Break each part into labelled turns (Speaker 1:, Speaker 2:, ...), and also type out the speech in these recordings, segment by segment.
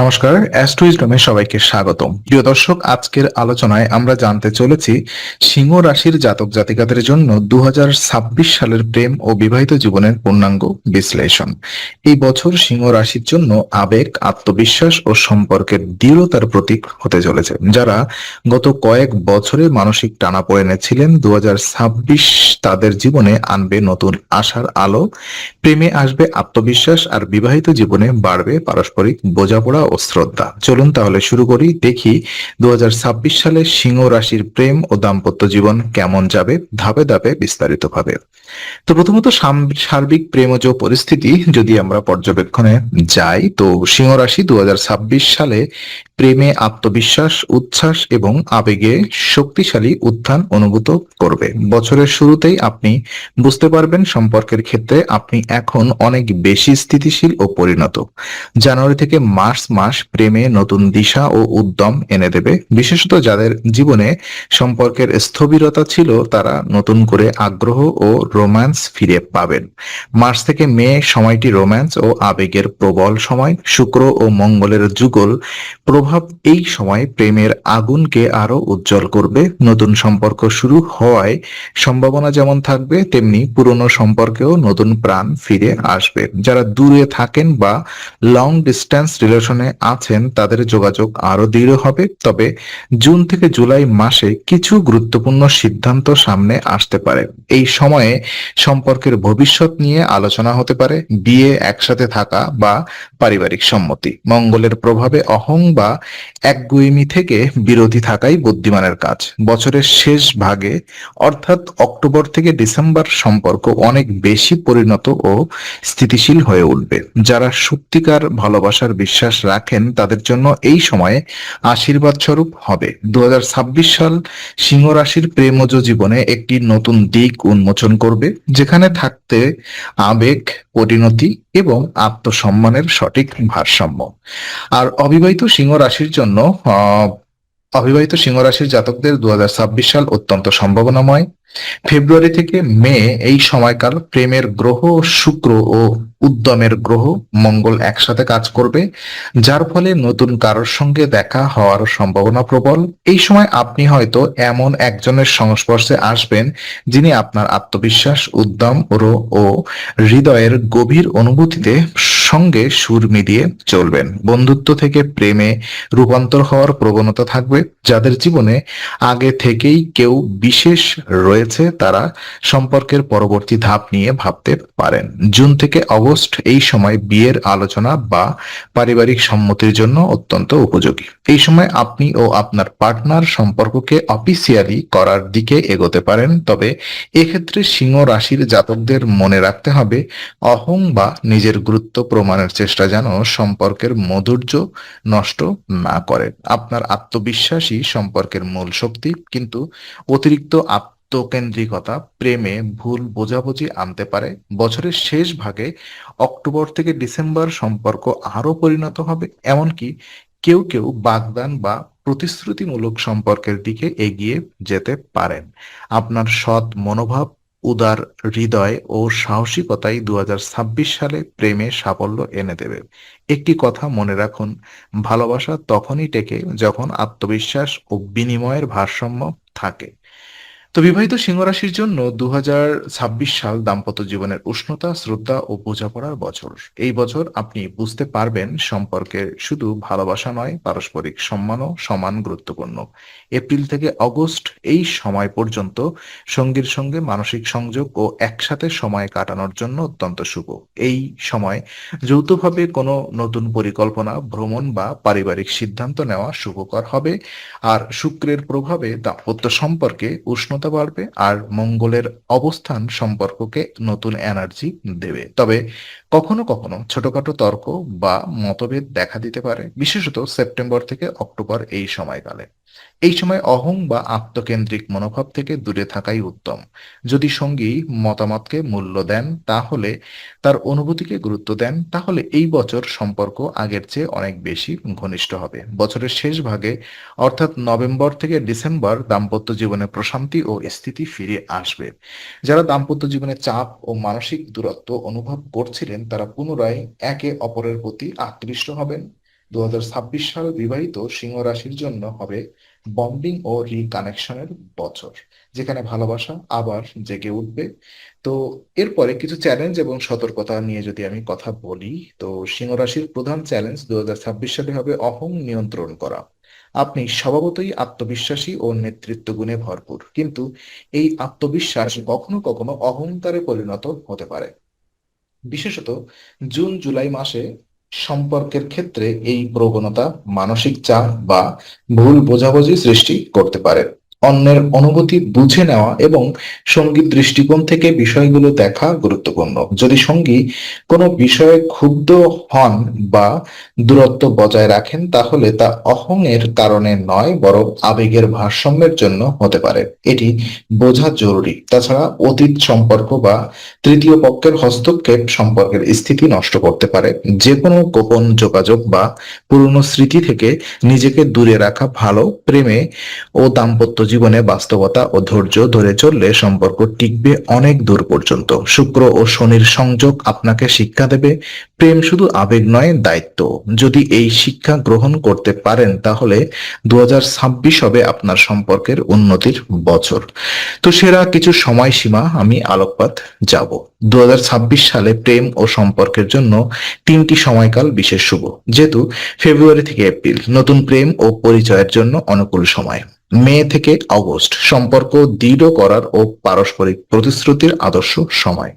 Speaker 1: নমস্কার, অ্যাস্ট্রোইজডমে সবাইকে স্বাগতম। প্রিয় দর্শক, আজকের আলোচনায় আমরা জানতে চলেছি সিংহ রাশির জাতক জাতিকাদের জন্য দু সালের প্রেম ও বিবাহিত জীবনের পূর্ণাঙ্গ বিশ্লেষণ। এই বছর সিংহ রাশির জন্য আবেগ, আত্মবিশ্বাস ও সম্পর্কের দৃঢ়তার প্রতীক হতে চলেছে, যারা গত কয়েক বছরে মানসিক টানাপোড়েনে ছিলেন। দু হাজার ছাব্বিশ তাদের জীবনে আনবে নতুন আশার আলো, প্রেমে আসবে আত্মবিশ্বাস আর বিবাহিত জীবনে বাড়বে পারস্পরিক বোঝাপড়া ও শ্রদ্ধা। চলুন তাহলে শুরু করি, দেখি দু হাজার ছাব্বিশ সালে সিংহ রাশির প্রেম ও দাম্পত্য জীবন কেমন যাবে, ধাপে ধাপে বিস্তারিতভাবে। তো প্রথমত সার্বিক প্রেমজ পরিস্থিতি যদি আমরা পর্যবেক্ষণে যাই, তো সিংহ রাশি দু হাজার ছাব্বিশ সালে প্রেমে আত্মবিশ্বাস, উচ্ছ্বাস এবং আবেগে শক্তিশালী উত্থান অনুভূত করবে। বছরের শুরুতেই আপনি বুঝতে পারবেন সম্পর্কের ক্ষেত্রে আপনি এখন অনেক বেশি স্থিতিশীল ও পরিণত। জানুয়ারি থেকে মার্চ মাস প্রেমে নতুন দিশা ও উদ্যম এনে দেবে। বিশেষত যাদের জীবনে সম্পর্কের স্থবিরতা ছিল, তারা নতুন করে আগ্রহ ও রোম্যান্স ফিরে পাবেন। মার্চ থেকে মে সময়টি রোম্যান্স ও আবেগের প্রবল সময়। শুক্র ও মঙ্গলের যুগল এই সময় প্রেমের আগুনকে আরও উজ্জ্বল করবে। নতুন সম্পর্ক শুরু হওয়ায় সম্ভাবনা যেমন থাকবে, তেমনি পুরনো সম্পর্কেও নতুন প্রাণ ফিরে আসবে। যারা দূরে থাকেন বা লং ডিস্টেন্স রিলেশনে আছেন, তাদের যোগাযোগ আরও দৃঢ় হবে। তবে জুন থেকে জুলাই মাসে কিছু গুরুত্বপূর্ণ সিদ্ধান্ত সামনে আসতে পারে। এই সময়ে সম্পর্কের ভবিষ্যৎ নিয়ে আলোচনা হতে পারে। বিয়ে একসাথে থাকা বা পারিবারিক সম্মতি। মঙ্গলের প্রভাবে অহং বা একগুয়েমি থেকে বিরোধী থাকাই বুদ্ধিমানের কাজ। বছরের শেষ ভাগে, অর্থাৎ অক্টোবর থেকে ডিসেম্বর সম্পর্ক অনেক বেশি পরিণত ও স্থিতিশীল হয়ে উঠবে। যারা সত্যিকার ভালোবাসার বিশ্বাস রাখেন, তাদের জন্য এই সময়ে আশীর্বাদ স্বরূপ হবে। দু হাজার ছাব্বিশ সাল সিংহ রাশির প্রেমজ জীবনে একটি নতুন দিক উন্মোচন করবে, যেখানে থাকতে আবেগ পরিণতি এবং আত্মসম্মানের সঠিক ভারসাম্য। আর অবিবাহিত সিংহ রাশির জন্য অবিবাহিত সিংহ রাশির জাতকদের দু হাজার ছাব্বিশ সাল অত্যন্ত সম্ভাবনাময়। ফেব্রুয়ারি থেকে মে এই সময়কাল প্রেমের গ্রহ, শুক্র ও উদ্যমের গ্রহ, মঙ্গল একসাথে কাজ করবে, যার ফলে নতুন কারোর সঙ্গে দেখা হওয়ার সম্ভাবনা প্রবল। এই সময় আপনি হয়তো এমন একজনের সংস্পর্শে আসবেন যিনি আপনার আত্মবিশ্বাস, উদ্যম ও- হৃদয়ের গভীর অনুভূতিতে সঙ্গে সুর মিলিয়ে চলবেন। বন্ধুত্ব থেকে প্রেমে রূপান্তর হওয়ার প্রবণতা থাকবে, যাদের জীবনে আগে থেকেই কেউ বিশেষ রয়েছে তারা সম্পর্কের পরবর্তী ধাপ নিয়ে ভাবতে পারেন। জুন থেকে অগস্ট এই সময় বিয়ের আলোচনা বা পারিবারিক সম্মতির জন্য অত্যন্ত উপযোগী। এই সময় আপনি ও আপনার পার্টনার সম্পর্ককে অফিসিয়ালি করার দিকে এগোতে পারেন, তবে এক্ষেত্রে সিংহ রাশির জাতকদের মনে রাখতে হবে, অহং বা নিজের গুরুত্ব প্রমাণের চেষ্টা যেন সম্পর্কের মাধুর্য নষ্ট না করে। আপনার আত্মবিশ্বাসী সম্পর্কের মূল শক্তি, কিন্তু অতিরিক্ত আত্মকেন্দ্রিকতা প্রেমে ভুল বোঝাবুঝি আনতে পারে। বছরের শেষ ভাগে অক্টোবর থেকে ডিসেম্বর সম্পর্ক আরও পরিণত হবে। এমনকি কেউ কেউ বাগদান বা প্রতিশ্রুতিমূলক সম্পর্কের দিকে এগিয়ে যেতে পারেন। আপনার সৎ মনোভাব, উদার হৃদয় ও সাহসিকতাই দু হাজার ছাব্বিশ সালে প্রেমে সাফল্য এনে দেবে। একটি কথা মনে রাখুন, ভালোবাসা তখনই টেকে যখন আত্মবিশ্বাস ও বিনিময়ের ভারসাম্য থাকে। তো বিবাহিত সিংহ রাশির জন্য দু হাজার ছাব্বিশ সাল দাম্পত্য জীবনের উষ্ণতা, শ্রদ্ধা ও বোঝাপড়ার বছর। এই বছর আপনি বুঝতে পারবেন সম্পর্কে শুধু ভালোবাসা নয়, পারস্পরিক সম্মানও সমান গুরুত্বপূর্ণ। এপ্রিল থেকে অগস্ট এই সময় পর্যন্ত সঙ্গীর সঙ্গে মানসিক সংযোগ ও একসাথে সময় কাটানোর জন্য অত্যন্ত শুভ। এই সময় যৌথভাবে কোনো নতুন পরিকল্পনা, ভ্রমণ বা পারিবারিক সিদ্ধান্ত নেওয়া শুভকর হবে। আর শুক্রের প্রভাবে দাম্পত্য সম্পর্কে উষ্ণতা বাড়বে আর মঙ্গলের অবস্থান সম্পর্ককে নতুন এনার্জি দেবে। তবে কখনো কখনো ছোটখাটো তর্ক বা মতভেদ দেখা দিতে পারে, বিশেষত সেপ্টেম্বর থেকে অক্টোবর এই সময়কালে। এই সময় অহং বা আত্মকেন্দ্রিক মনোভাব থেকে দূরে থাকাই উত্তম। যদি সঙ্গী মতামতকে মূল্য দেন, তাহলে তার অনুভূতিকে গুরুত্ব দেন, তাহলে এই বছর সম্পর্ক আগের চেয়ে অনেক বেশি ঘনিষ্ঠ হবে। বছরের শেষ ভাগে, অর্থাৎ নভেম্বর থেকে ডিসেম্বর, দাম্পত্য জীবনে প্রশান্তি ও স্থিতি ফিরে আসবে। যারা দাম্পত্য জীবনে চাপ ও মানসিক দূরত্ব অনুভব করছিলেন, তারা পুনরায় একে অপরের প্রতি আকৃষ্ট হবেন। দু হাজার ছাব্বিশ সাল বিবাহিত সিংহ রাশির জন্য হবে বন্ডিং ও রিকানেকশনের বছর, যেখানে ভালোবাসা আবার জেগে উঠবে। তো এরপরে কিছু চ্যালেঞ্জ এবং সতর্কতা নিয়ে যদি আমি কথা বলি, তো সিংহ রাশির প্রধান চ্যালেঞ্জ দু সালে হবে অহং নিয়ন্ত্রণ করা। আপনি স্বভাবতই আত্মবিশ্বাসী ও নেতৃত্ব গুণে ভরপুর, কিন্তু এই আত্মবিশ্বাস কখনো কখনো অহংকারে পরিণত হতে পারে। বিশেষত জুন, জুলাই মাসে সম্পর্কের ক্ষেত্রে এই প্রবণতা মানসিক চাপ বা ভুল বোঝাবুঝি সৃষ্টি করতে পারে। অন্যের অনুভূতি বুঝে নেওয়া এবং সংগীত দৃষ্টিকোণ থেকে বিষয়গুলো দেখা গুরুত্বপূর্ণ। যদি সঙ্গী কোনো বিষয়ে ক্ষুব্ধ হন বা দূরত্ব বজায় রাখেন, তাহলে তা অহংয়ের কারণে নয়, বরং আবেগের ভারসাম্যের জন্য হতে পারে। এটি বোঝা জরুরি। তাছাড়া অতীত সম্পর্ক বা তৃতীয় পক্ষের হস্তক্ষেপ সম্পর্কের স্থিতি নষ্ট করতে পারে। যে কোনো গোপন যোগাযোগ বা পুরনো স্মৃতি থেকে নিজেকে দূরে রাখা ভালো। প্রেমে ও দাম্পত্য জীবনে বাস্তবতা ও ধৈর্য ধরে চললে সম্পর্ক টিকবে অনেক দূর পর্যন্ত। শুক্র ও শনির সংযোগ আপনাকে শিক্ষা দেবে। প্রেম শুধু আবেগ নয়, দায়িত্ব। যদি এই শিক্ষা গ্রহণ করতে পারেন, তাহলে দুহাজার ছাব্বিশ হবে আপনার সম্পর্কের উন্নতির বছর। তো সেরা কিছু সময়সীমা আমি আলোকপাত যাব। দু হাজার ছাব্বিশ সালে প্রেম ও সম্পর্কের জন্য তিনটি সময়কাল বিশেষ শুভ। যেহেতু ফেব্রুয়ারি থেকে এপ্রিল। নতুন প্রেম ও পরিচয়ের জন্য অনুকূল সময়। মে থেকে অগস্ট সম্পর্ক দৃঢ় করার ও পারস্পরিক প্রতিশ্রুতির আদর্শ সময়।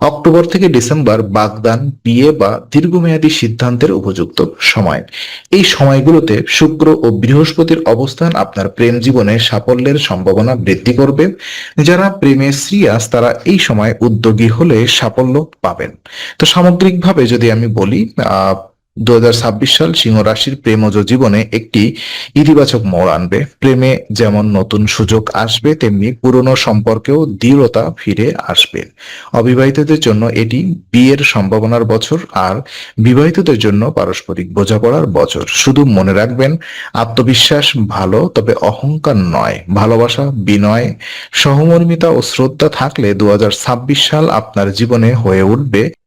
Speaker 1: অক্টোবর থেকে ডিসেম্বর বাগদান, বিয়ে বা দীর্ঘমেয়াদী সিদ্ধান্তের উপযুক্ত সময়। এই সময়গুলোতে শুক্র ও বৃহস্পতির অবস্থান আপনার প্রেম জীবনে সাফল্যের সম্ভাবনা বৃদ্ধি করবে। যারা প্রেমে সিরিয়াস তারা এই সময় উদ্যোগী হলে সাফল্য পাবেন। তো সামগ্রিকভাবে যদি আমি বলি, আহ দু হাজার ছাব্বিশ সাল সিংহ রাশির প্রেমজ জীবনে একটি ইতিবাচক মোড় আনবে। প্রেমে যেমন নতুন সুযোগ আসবে, তেমনি পুরনো সম্পর্কেও দৃঢ়তা ফিরে আসবে। অবিবাহিতদের জন্য এটি বিয়ের সম্ভাবনার বছর আর বিবাহিতদের জন্য পারস্পরিক বোঝাপড়ার বছর। শুধু মনে রাখবেন, আত্মবিশ্বাস ভালো, তবে অহংকার নয়। ভালোবাসা, বিনয়, সহমর্মিতা ও শ্রদ্ধা থাকলে দু হাজার ছাব্বিশ সাল আপনার জীবনে হয়ে উঠবে